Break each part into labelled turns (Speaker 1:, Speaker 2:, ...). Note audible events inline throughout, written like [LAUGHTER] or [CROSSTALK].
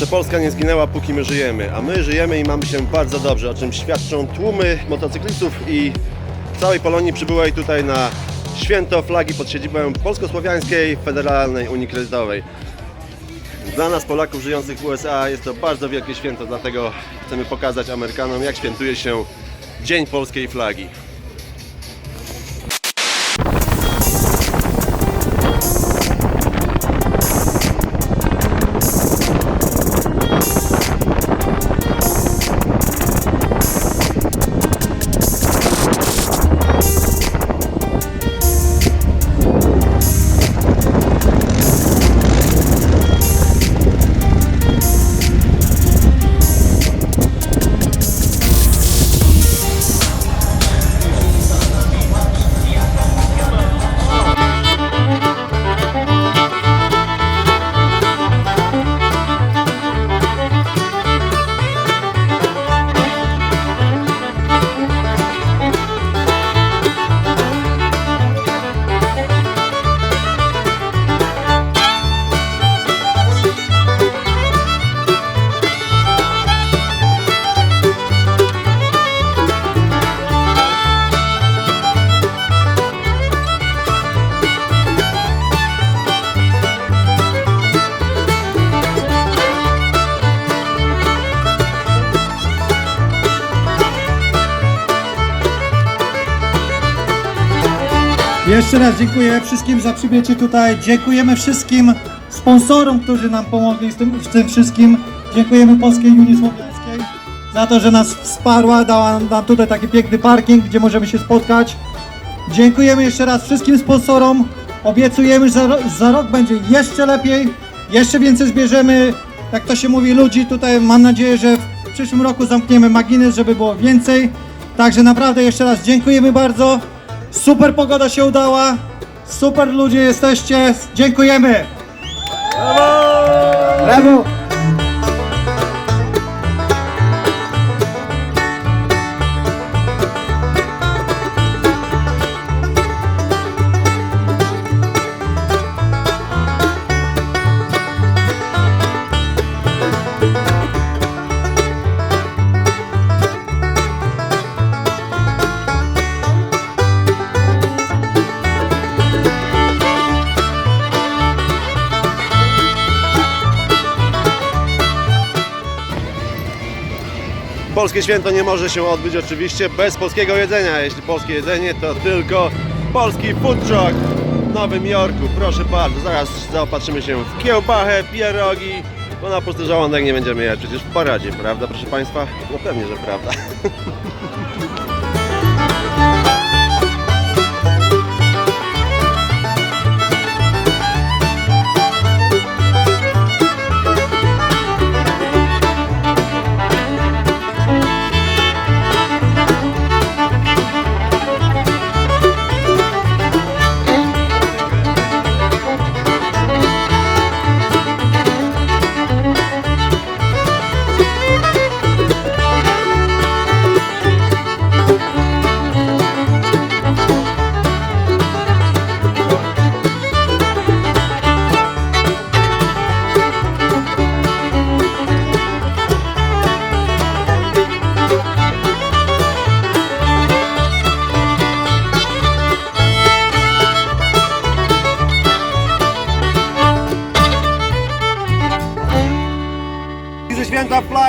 Speaker 1: Jeszcze Polska nie zginęła, póki my żyjemy, a my żyjemy i mamy się bardzo dobrze, o czym świadczą tłumy motocyklistów i całej Polonii przybyłej tutaj na święto flagi pod siedzibą Polsko-Słowiańskiej Federalnej Unii Kredytowej. Dla nas Polaków żyjących w USA jest to bardzo wielkie święto, dlatego chcemy pokazać Amerykanom jak świętuje się Dzień Polskiej Flagi.
Speaker 2: Jeszcze raz dziękuję wszystkim za przybycie tutaj. Dziękujemy wszystkim sponsorom, którzy nam pomogli z tym, w tym wszystkim. Dziękujemy Polskiej Unii Słowiańskiej za to, że nas wsparła, dała nam tutaj taki piękny parking, gdzie możemy się spotkać. Dziękujemy jeszcze raz wszystkim sponsorom. Obiecujemy, że za rok będzie jeszcze lepiej, jeszcze więcej zbierzemy, jak to się mówi, ludzi. Tutaj mam nadzieję, że w przyszłym roku zamkniemy magines, żeby było więcej. Także naprawdę jeszcze raz dziękujemy bardzo. Super pogoda się udała. Super ludzie jesteście. Dziękujemy. Brawo!
Speaker 1: Polskie święto nie może się odbyć oczywiście bez polskiego jedzenia. Jeśli polskie jedzenie, to tylko polski food truck w Nowym Jorku. Proszę bardzo, zaraz zaopatrzymy się w kiełbachę, pierogi, bo na pusty żołądek nie będziemy jadł przecież w paradzie, prawda proszę Państwa? No pewnie, że prawda. [LAUGHS]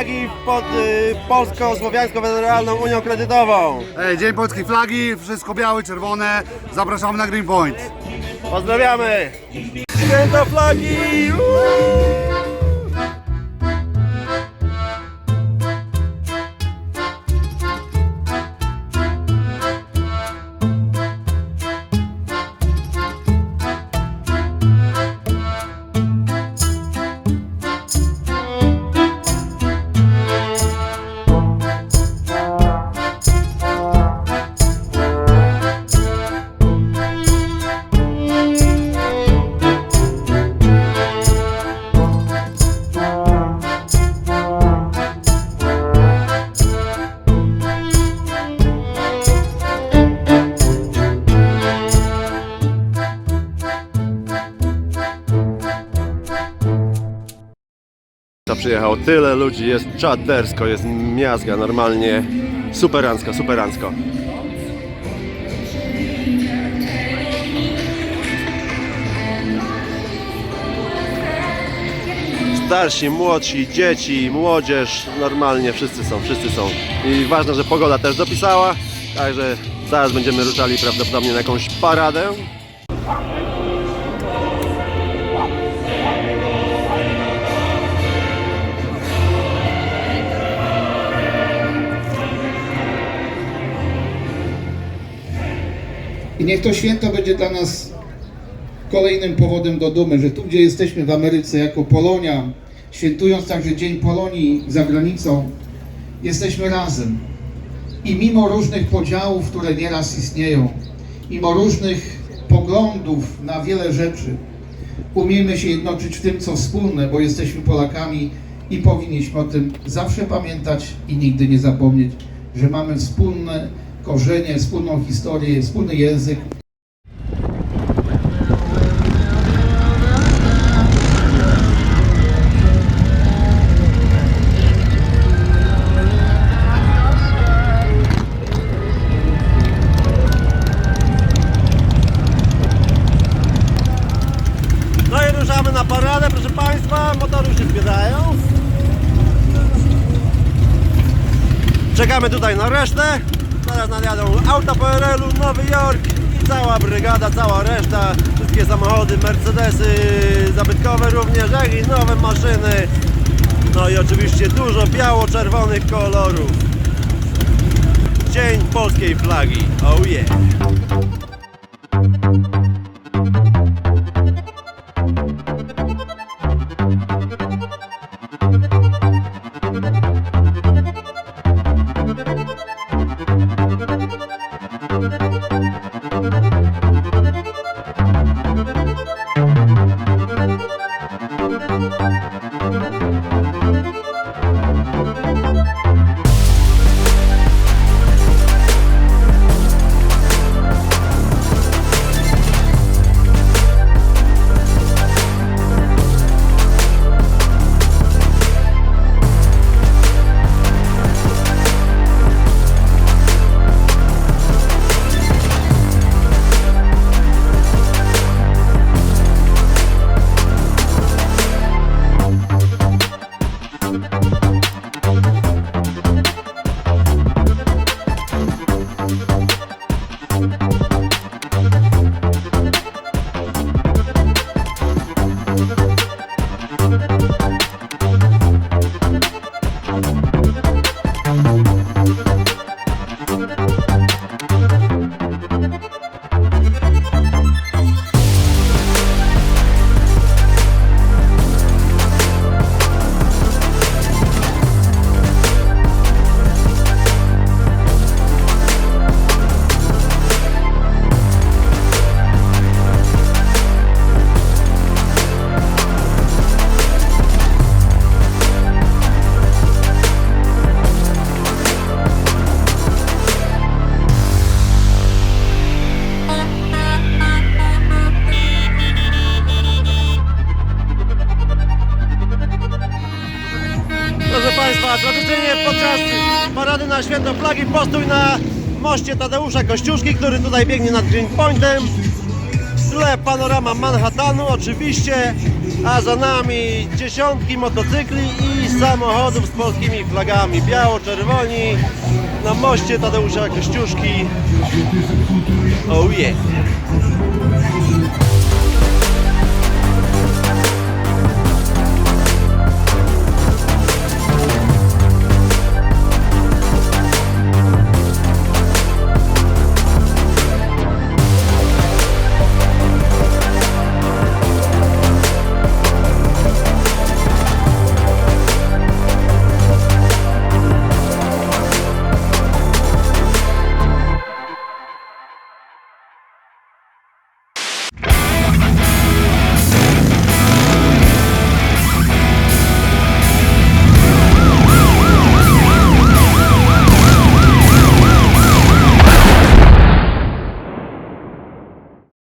Speaker 1: flagi pod y, Polsko-Słowiańską Federalną Unią Kredytową.
Speaker 3: Ej, Dzień Polskiej Flagi, wszystko białe, czerwone. Zapraszamy na Green Point.
Speaker 1: Pozdrawiamy! Święto flagi! Uuu! To przyjechało tyle ludzi, jest czadersko, jest miazga, normalnie superancko, superancko. Starsi, młodsi, dzieci, młodzież, normalnie wszyscy są, wszyscy są. I ważne, że pogoda też dopisała, także zaraz będziemy ruszali prawdopodobnie na jakąś paradę.
Speaker 4: I niech to święto będzie dla nas kolejnym powodem do dumy, że tu, gdzie jesteśmy w Ameryce jako Polonia, świętując także Dzień Polonii za granicą, jesteśmy razem. I mimo różnych podziałów, które nieraz istnieją, mimo różnych poglądów na wiele rzeczy, umiemy się jednoczyć w tym, co wspólne, bo jesteśmy Polakami i powinniśmy o tym zawsze pamiętać i nigdy nie zapomnieć, że mamy wspólne korzenie, wspólną historię, wspólny język,
Speaker 1: No na proszę Państwa. Czekamy tutaj na resztę. Zaraz nadjadą auta PRL-u, Nowy Jork i cała brygada, cała reszta. Wszystkie samochody, Mercedesy zabytkowe również, jak i nowe maszyny. No i oczywiście dużo biało-czerwonych kolorów. Dzień polskiej flagi. Oh yeah. Thank you. Flagi postój na moście Tadeusza Kościuszki, który tutaj biegnie nad Greenpointem. W tle panorama Manhattanu oczywiście, a za nami dziesiątki motocykli i samochodów z polskimi flagami. Biało-czerwoni na moście Tadeusza Kościuszki. Oh yeah!